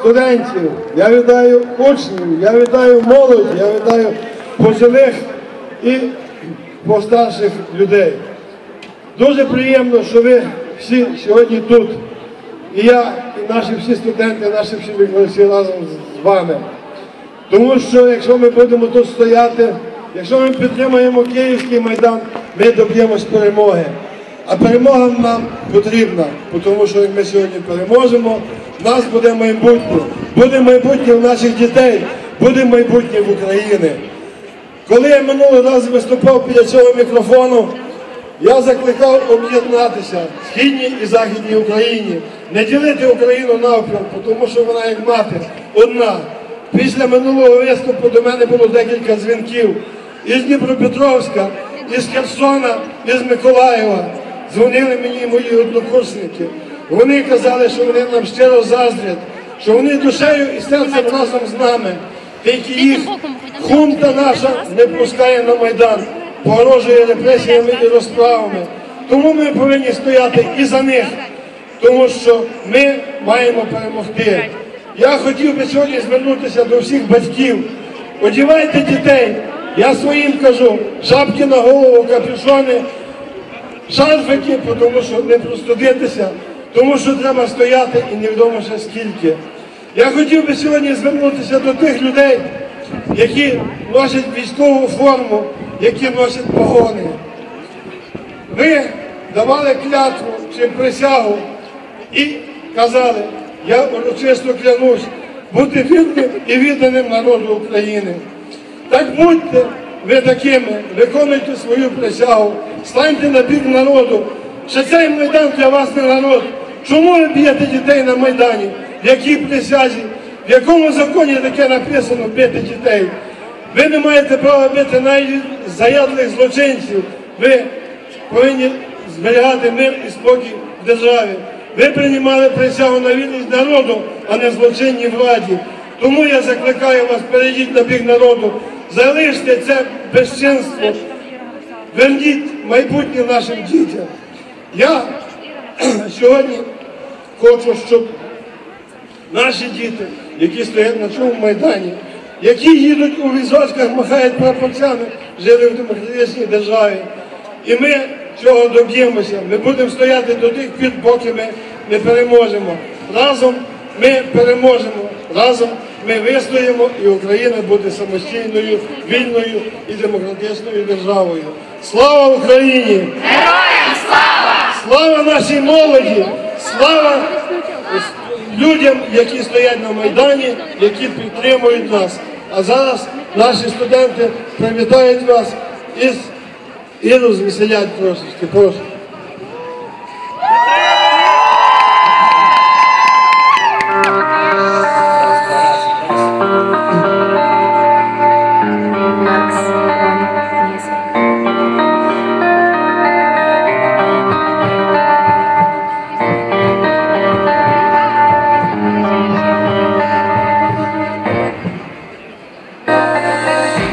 студентів, я вітаю учнів, я вітаю молодь, я вітаю пожилих і постарших людей. Дуже приємно, що ви всі сьогодні тут. І я, і наші всі студенти, наші всі викладачі разом з вами. Тому що якщо ми будемо тут стояти, якщо ми підтримаємо Київський майдан, ми доб'ємось перемоги. А перемога нам потрібна, тому що як ми сьогодні переможемо, в нас буде майбутнє. Буде майбутнє в наших дітей, буде майбутнє в Україні. Коли я минулий раз виступав біля цього мікрофону, я закликав об'єднатися в східній і західній Україні, не ділити Україну навпіл, тому що вона як мати одна. Після минулого виступу до мене було декілька дзвінків із Дніпропетровська, із Херсона, із Миколаєва. Дзвонили мені мої однокурсники. Вони казали, що вони нам щиро заздрять, що вони душею і серцем разом з нами. Тільки їх хунта наша не пускає на Майдан, погрожує репресіями і розправами. Тому ми повинні стояти і за них, тому що ми маємо перемогти. Я хотів би сьогодні звернутися до всіх батьків. Одівайте дітей. Я своїм кажу, шапки на голову, капюшони, шарфики, тому що не простудитися, тому що треба стояти і невідомо ще скільки. Я хотів би сьогодні звернутися до тих людей, які носять військову форму, які носять погони. Ви давали клятву чи присягу і казали, я урочисто клянусь бути вірним і відданим народу України. Так будьте ви такими, виконуйте свою присягу, станьте на бік народу, що цей майдан для вас не народ. Чому ви б'єте дітей на Майдані? В якій присязі? В якому законі таке написано бити дітей? Ви не маєте права бити навіть заядлих злочинців. Ви повинні зберігати мир і спокій в державі. Ви приймали присягу на вірність народу, а не злочинній владі. Тому я закликаю вас, перейдіть на бік народу, залиште це безчинство, верніть майбутнє нашим дітям. Я сьогодні хочу, щоб наші діти, які стоять на цьому майдані, які їдуть у візочках, махають прапорцями, жили в демократичній державі. І ми цього доб'ємося. Ми будемо стояти до тих пір, поки ми не переможемо. Разом ми переможемо, разом ми вистоїмо, і Україна буде самостійною, вільною і демократичною державою. Слава Україні! Героям слава! Слава нашій молоді! Слава людям, які стоять на Майдані, які підтримують нас. А зараз наші студенти привітають вас із і розвеселять трошечки. Прошу.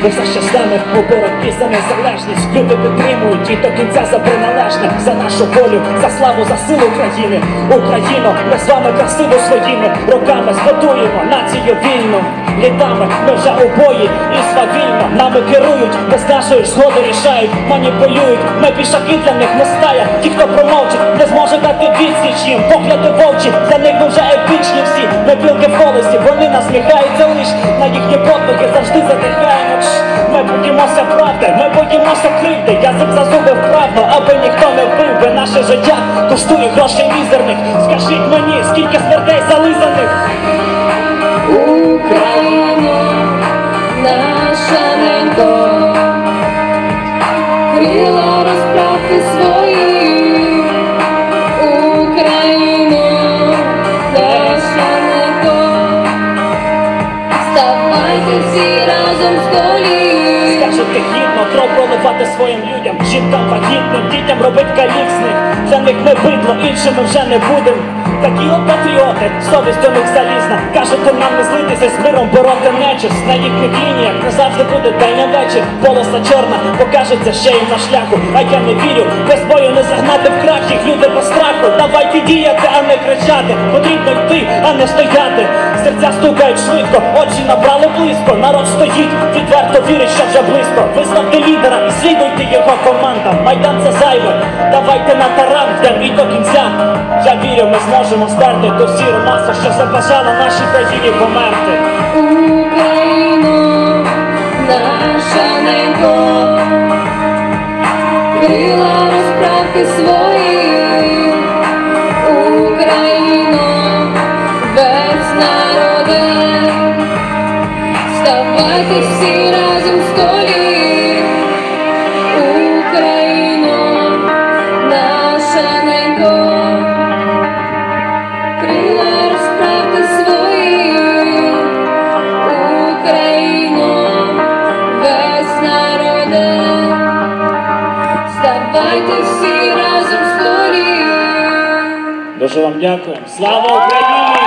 Ми все ще нами у боротьбі за незалежність. Люди підтримують і до кінця за приналежне за нашу волю, за славу, за силу країни. Україно, ми з вами красиво своїми руками збудуємо націю вільну. Літами ми вже у бої і свавільно нами керують, без нашої згоди рішають, маніпулюють. Ми пішаки для них не стая. Ті, хто промовчить, не зможе дати відсіч їм. Погляди вовчі, для них ми вже епічні всі. Ми білки в колесі, вони насміхаються лиш на їхні подвиги завжди задихаємо. Боїмося правди, ми боїмося кривди. Язик за зуби вправно, аби ніхто не вбив би наше життя коштує грошей мізерних. Скажіть мені, скільки смертей зализаних? Україна, наша ненько, крила розправте свої, Скажете кров проливати своїм людям, жінкам вагітним, дітям робить калік з них. Для них ми бидло, іншими вже не будем. Такі от патріоти, совість у них залізна. Кажете нам не злитися з миром, бороти нечисть. На їхніх лініях не завжди буде день і вечір. Полоса чорна покажеться ще й на шляху. А я не вірю, без бою не загнати в крах їх люди без страху. Давайте діяти, а не кричати. Потрібно йти, а не стояти. серця стукають швидко, очі набрали близько, народ стоїть, відверто вірить, що вже близько. Виставте лідера слідуйте його командам. Майдан це зайве, давайте на таран, йдем і до кінця. Я вірю, ми зможемо стерти ту сіру масу, що забажала нашій країні померти. Україно, наша небо, крила розправки свої, всі разом. Дуже вам дякую. Слава Україні!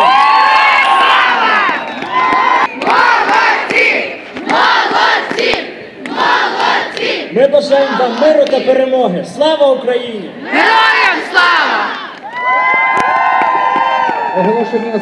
Ми бажаємо вам миру та перемоги. Слава Україні! Героям слава! Оголошення.